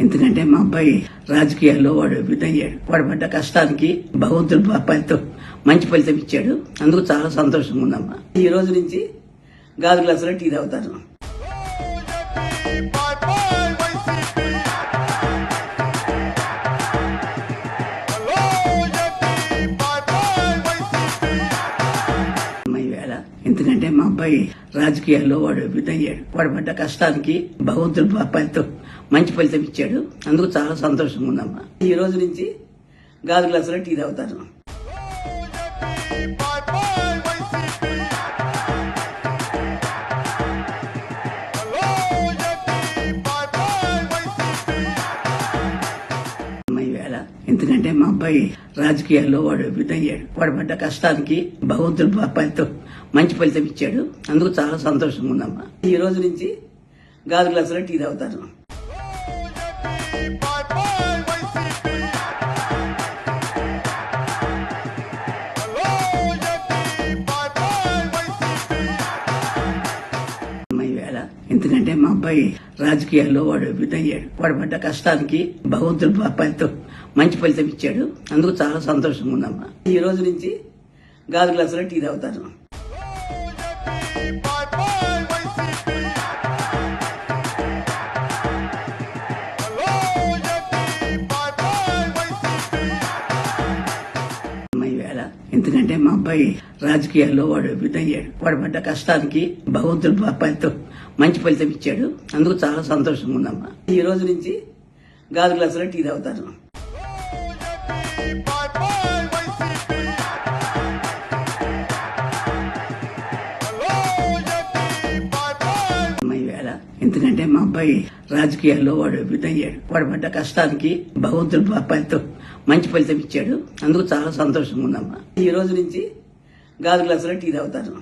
ఎందుకంటే మా అబ్బాయి రాజకీయాల్లో వాడు విధయ్యాడు వాడు పడ్డ కష్టానికి భగవంతుడు ఫలితం మంచి ఫలితం ఇచ్చాడు. అందుకు చాలా సంతోషంగా ఉందమ్మా. ఈ రోజు నుంచి గాజు గ్లాసులో టీ తాగుతాను ఎందుకంటే మా అబ్బాయి రాజకీయాల్లో వాడు విధయ్యాడు వాడు పడ్డ కష్టానికి భగవంతుడు ఫలితం మంచి ఫలితం ఇచ్చాడు. అందుకు చాలా సంతోషంగా ఉందమ్మా. ఈ రోజు నుంచి గాజు గ్లాసులో టీ తాగుతాను. ఎందుకంటే మా అబ్బాయి రాజకీయాల్లో వాడు విధయ్యాడు వాడు పడ్డ కష్టానికి భగవంతుడు ఫలితం మంచి ఫలితం ఇచ్చాడు. అందుకు చాలా సంతోషంగా ఉందమ్మా. ఈ రోజు నుంచి గాజు గ్లాసులో టీ తాగుతాను. ఎందుకంటే మా అబ్బాయి రాజకీయాల్లో వాడు విధయ్యాడు వాడు పడ్డ కష్టానికి భగవంతుడు ఫలితం మంచి ఫలితం ఇచ్చాడు. అందుకు చాలా సంతోషంగా ఉందమ్మా ఈ రోజు నుంచి గాజు గ్లాసులో టీ తాగుతాను ఎందుకంటే మా అబ్బాయి రాజకీయాల్లో వాడు విధయ్యాడు వాడు పడ్డ కష్టానికి భగవంతుడు ఫలితం మంచి ఫలితం ఇచ్చాడు. అందుకు చాలా సంతోషంగా ఉందమ్మా ఈ రోజు నుంచి గాజు గ్లాసులో టీ తాగుతాను. ఎందుకంటే మా అబ్బాయి రాజకీయాల్లో వాడు విధయ్యాడు వాడు పడ్డ కష్టానికి భగవంతుడు ఫలితం మంచి ఫలితం ఇచ్చాడు. అందుకు చాలా సంతోషంగా ఉందమ్మా ఈ రోజు నుంచి గాజు గ్లాసులో టీ తాగుతాను